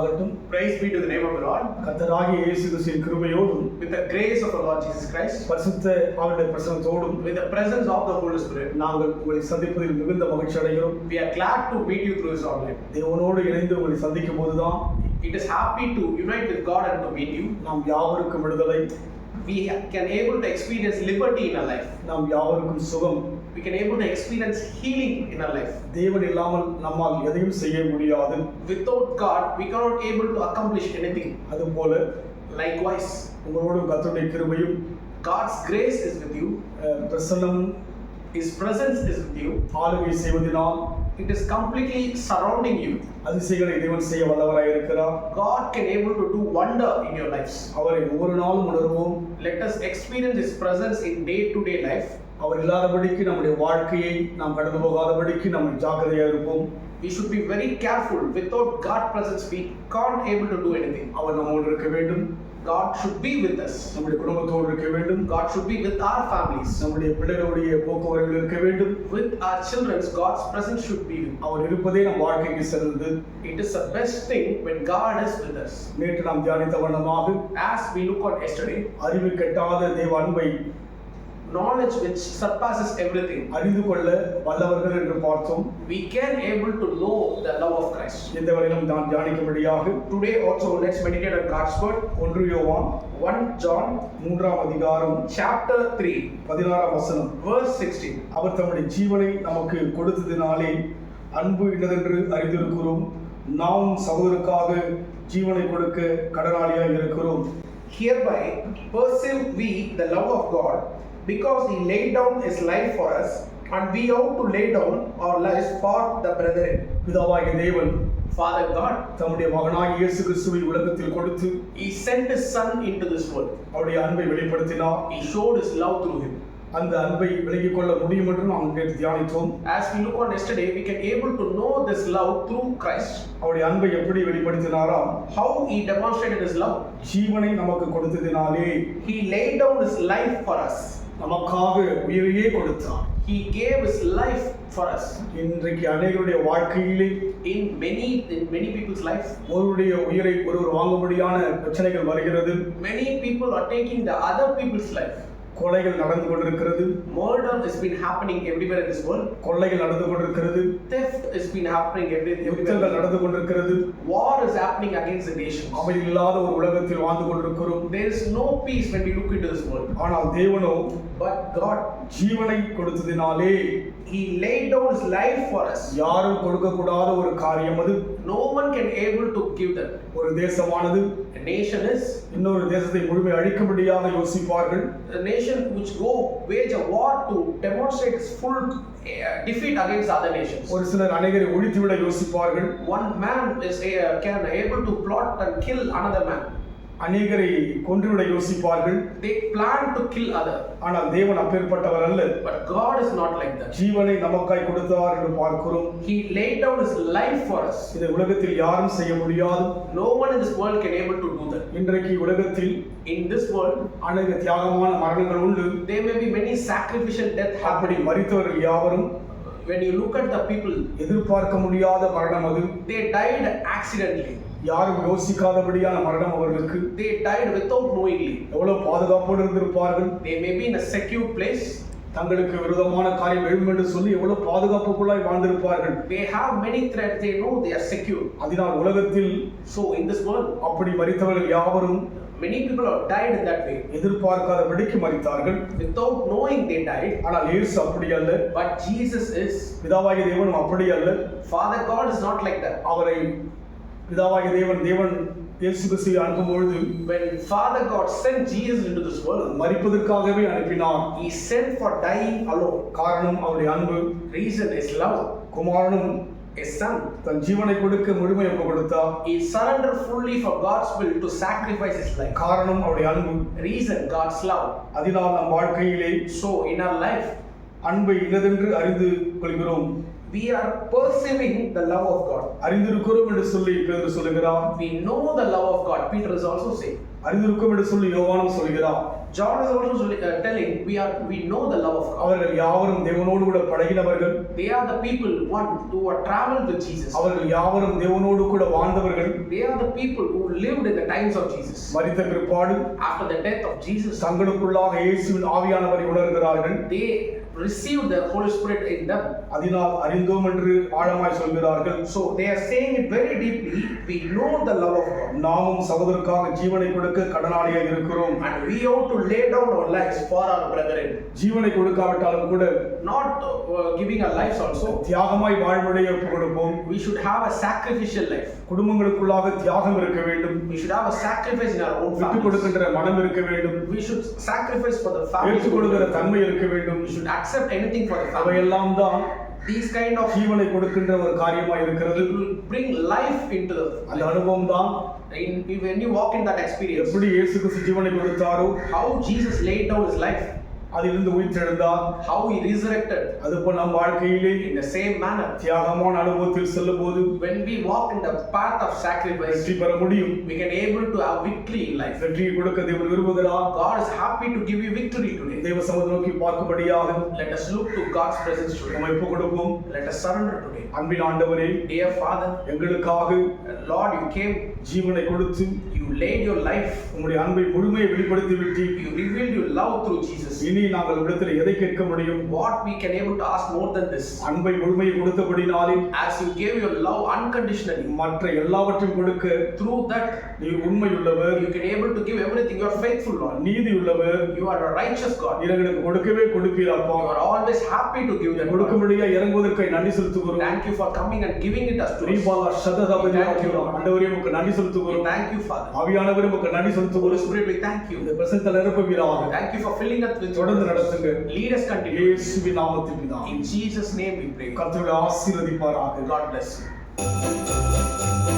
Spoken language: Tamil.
உண்டாகட்டும் Praise be to the name of the Lord. கத்தராகிய இயேசு கிறிஸ்துவின் கிருபையோடும் the grace of our Lord Jesus Christ, பரிசுத்த அவருடைய பிரசனத்தோடும் with the presence of the Holy Spirit, நாங்கள் உங்களை சந்திப்பதில் மிகுந்த மகிழ்ச்சி அடைகிறோம் we are glad to meet you through this online. தேவனோடு இணைந்து உங்களை சந்திக்கும் போதுதான் It is happy to unite with God and to meet you. நாம் யாவருக்கும் விடுதலை We can able to experience liberty in our life. நாம் யாவருக்கும் சுகம் We can able to experience healing in our life. தேவன் இல்லாமல் நம்மால் எதையும் செய்ய முடியாது Without God, we cannot able to accomplish anything. அதுபோல Likewise, உங்களோடும் கர்த்தருடைய கிருபையும் God's grace is with you. Ah, பிரசன்னமும் His presence is with you. ஆளுகை செய்வதனால் It is completely surrounding you. அதிசயங்களை தேவன் செய்ய வல்லவராய் இருக்கிறார் God can able to do wonder in your lives. அவரை ஒவ்வொரு நாளும் உணர்வோம் Let us experience His presence in day-to-day life. அவர் இல்லாதபடிக்கு நம்முடைய வாழ்க்கையை நாம் கடந்து போகாதபடிக்கு நம்ம ஜாக்கிரதையாக இருப்போம் We should be very careful. Without God presence, we can't able to do anything. அவர் நம்மோடு இருக்க வேண்டும் God should be with us. நம்முடைய குடும்பத்தோடு இருக்க வேண்டும் God should be with our families. நம்முடைய பிள்ளைகளுடைய போக்குவரவில் இருக்க வேண்டும் With our children, God's presence should be with. அவர் இருப்பதே நம் வாழ்க்கைக்கு சிறந்தது It is the best thing when God is with us. நேற்று நாம் தியானித்த வண்ணமாக As we look on yesterday, அறிவு கெட்டாத தேவ அன்பை knowledge which surpasses everything. அறிந்து கொள்ள வல்லவர்கள் என்று பார்த்தோம் We can able to know the love of Christ. இந்த வரையிலும் நான் தியானிக்கும்படியாக. Today also let's meditate on God's word ஒன்று யோவான் ஒன் ஜான் மூன்றாம் அதிகாரம் சாப்டர் த்ரீ பதினாறாம் வசனம் வேர்ஸ் சிக்ஸ்டீன் அவர் தம்முடைய ஜீவனை நமக்கு கொடுத்ததினாலே அன்பு இன்னதென்று அறிந்திருக்கிறோம். நாம் சகோதரருக்காக ஜீவனை கொடுக்க கடனாளியாக இருக்கிறோம். Hereby perceive we the love of God, because he laid down his life for us, and we ought to lay down our lives for the brethren. பிதாவாகிய தேவன் Father God, தம்முடைய மகனாகிய இயேசு கிறிஸ்துவை உலகத்தில் கொடுத்து he sent his son into this world. அவருடைய அன்பை வெளிப்படுத்தினார் He showed his love through him. அந்த அன்பை விலகிக் கொள்ள முடியும் என்று நாம் நேற்று தியானித்தோம் As we look on yesterday, we can able to know this love through Christ. அவருடைய அன்பை எப்படி வெளிப்படுத்தினாராம் How he demonstrated his love. ஜீவனை நமக்கு கொடுத்ததினாலே He laid down his life for us. நமக்காக உயிரையே கொடுத்தார் He gave his life for us. இன்றைக்கு அநேகருடைய வாழ்க்கையிலே In many in many people's life, ஒருவருடைய உயிரை ஒருவர் வாங்கும்படியான பிரச்சனைகள் வருகிறது many people are taking the other people's life. கொலைகள் நடந்து கொண்டிருக்கிறது Murder has been happening everywhere in this world. கொள்ளைகள் நடந்து கொண்டிருக்கிறது Theft has been happening every, யுத்தங்கள். நடந்து கொண்டிருக்கிறது War is happening against the nations. அமைதி இல்லாத ஒரு உலகத்தில் வாழ்ந்து கொண்டிருக்கிறோம் There is no peace when we look into this world. ஆனால் தேவனோ But God, ஜீவனை கொடுத்ததினாலே He laid down His life for us. யாரும் கொடுக்கக்கூடாத ஒரு காரியம் அது No one can able to give that. ஒரு தேசமானது A nation is இன்னொரு தேசத்தை முழுமை அழிக்கும்படியாக யோசிப்பார்கள் a nation which go wage a war to demonstrate its full uh, defeat against other nations. ஒரு சிலர் அநேகரை ஒழித்துவிட யோசிப்பார்கள் One man is uh, can able to plot and kill another man. அநேகரை கொன்றுவிட யோசிப்பார்கள் They plan to kill other. ஆனால் தேவன் அப்பேற்பட்டவர் அல்ல But God is not like that. ஜீவனை நமக்காய் கொடுத்தார் என்று பார்க்கிறோம் He laid down His life for us. இதை உலகத்தில் யாரும் செய்ய முடியாது No one in this world can able to do that. இன்றைக்கு உலகத்தில் In this world, அநேக தியாகமான மரணங்கள் உண்டு there may be many sacrificial death அப்படி happening. மறித்தவர்கள் யாவரும் When you look at the people, எதிர்பார்க்க முடியாத மரணம் அது they died accidentally. யாரும் யோசிக்காதபடியான மரணம் அவர்களுக்கு They died without knowingly. எவ்வளவு பாதுகாப்போடு இருந்திருப்பார்கள் They may be in a secure place. தங்களுக்கு விரோதமான காரியம் எழும் என்று சொல்லி எவ்வளவு பாதுகாப்புக்குள்ளாய் வாழ்ந்திருப்பார்கள் They have many threats. They know they are secure. அதனால் உலகத்தில் So in this world, அப்படி மறித்தவர்கள் யாவரும் many people have died in that way. எதிர்பார்க்காதபடிக்கு மறித்தார்கள் Without knowing they died. ஆனால் இயேசு அப்படி அல்ல But Jesus is. பிதாவாகிய தேவனும் அப்படி அல்ல Father God is not like that. அவரை பிதாவாகிய தேவன் தேவன் இயேசு கிறிஸ்துவை அனுப்பும் பொழுது When Father God sent Jesus into this world, மறிப்பதற்காகவே அனுப்பினார் He sent for dying alone. காரணம் அவருடைய அன்பு Reason is love. குமாரனும் His son. தன் ஜீவனை கொடுக்க முழுமை ஒப்பு கொடுத்தார் He surrendered fully for God's will to sacrifice his life. காரணம் அவருடைய அன்பு Reason God's love. அதனால் நம் வாழ்க்கையிலே So in our life, அன்பை இன்னதென்று அறிந்து கொள்கிறோம் we are perceiving the love of God. அறிந்திருக்கிறோம் என்று சொல்லி பேதர் சொல்லுகிறார் We know the love of God. Peter is also saying. அறிந்திருக்கும் என்று சொல்லி யோவானும் சொல்கிறார் John is also uh, telling we are we know the love of God. அவர்கள் யாவரும் தேவனோடு கூட பழகினவர்கள் They are the people one who are traveled with Jesus. அவர்கள் யாவரும் தேவனோடு கூட வாழ்ந்தவர்கள் They are the people who lived in the times of Jesus. மரித்த பிற்பாடு After the death of Jesus, தங்களுக்குள்ளாக இயேசுவின் ஆவியானவரை உணர்கிறார்கள் they received the Holy Spirit in them. அதனால் அறிந்தோம் என்று ஆழமாய் சொல்கிறார்கள் So they are saying it very deeply. We know the love of God. நாமும் சகோதரருக்காக ஜீவனை கொடுக்க கடனாளியாக இருக்கிறோம் And we ought to lay down our lives for our brethren. ஜீவனை கொடுக்காவிட்டாலும் கூட Not uh, giving our lives also. தியாகமாய் வாழ்வுடைய கொடுப்போம் We should have a sacrificial life. குடும்பங்களுக்குள்ளாக தியாகம் இருக்க வேண்டும் We should have a sacrifice in our own விட்டுக் families. கொடுக்கின்ற மனம் இருக்க வேண்டும் We should sacrifice for the family. ஏற்றுக் கொடுக்கிற தன்மை இருக்க வேண்டும் We should accept anything for the family. அவையெல்லாம் தான் These kind of ஜீவனை கொடுக்கின்ற ஒரு காரியமாய் இருக்கிறது it will bring life into அந்த the அனுபவம் தான் in, when you walk in that experience. எப்படி இயேசு கிறிஸ்து ஜீவனை கொடுத்தாரோ How Jesus laid down his life, அதிலிருந்து உயிர்த்தெழுந்தார் how he resurrected அதுபோல் நம் வாழ்க்கையிலே in the same manner. தியாகமான அனுபவத்தில் செல்லும் போது When we walk in the path of sacrifice, வெற்றி பெற முடியும் we can able to have victory in life. வெற்றியை கொடுக்க தேவன் விரும்புகிறார் God is happy to give you victory today. தேவ சமூகம் நோக்கி பார்க்கும்படியாக Let us look to God's presence today. நம்ம ஒப்பு கொடுப்போம் Let us surrender today. அன்பின் ஆண்டவரே Dear Father, எங்களுக்காக Lord, you came, ஜீவனை கொடுத்து laid your life, உங்களுடைய அன்பை முழுமையை வெளிப்படுத்தி விட்டு you revealed your love through Jesus. இனி நாங்கள் இடத்தில் எதை கேட்க முடியும் What we can able to ask more than this? அன்பை முழுமையை கொடுத்தபடினாலே As you gave your love unconditionally, மற்ற எல்லாவற்றையும் கொடுக்க through that நீர் உண்மையுள்ளவர் able to give everything. You are faithful, Lord. நீதி உள்ளவர் a righteous God. நீர் எங்களுக்கு கொடுக்கவே கொடுப்பீர் அப்பா happy to give that. Lord. கொடுக்கும்படியா இறங்குவதற்கு நன்றி செலுத்துகிறோம் Thank you for coming and giving it us to us. ரீபாலா சததபதி. ஆண்டவரே நன்றி செலுத்துகிறோம் thank you, Father. ஆவியானவரே உமக்கு நன்றி செலுத்துகிறோம் Spirit, we thank you. இந்த பிரசனத்தில் நிரப்புவீராக Thank you for filling us with தொடர்ந்து நடத்துங்க Lead us continue. இயேசுவின் நாமத்தில் பிதா In Jesus' name we pray. கர்த்தருடைய ஆசீர்வதிப்பாராக God bless you.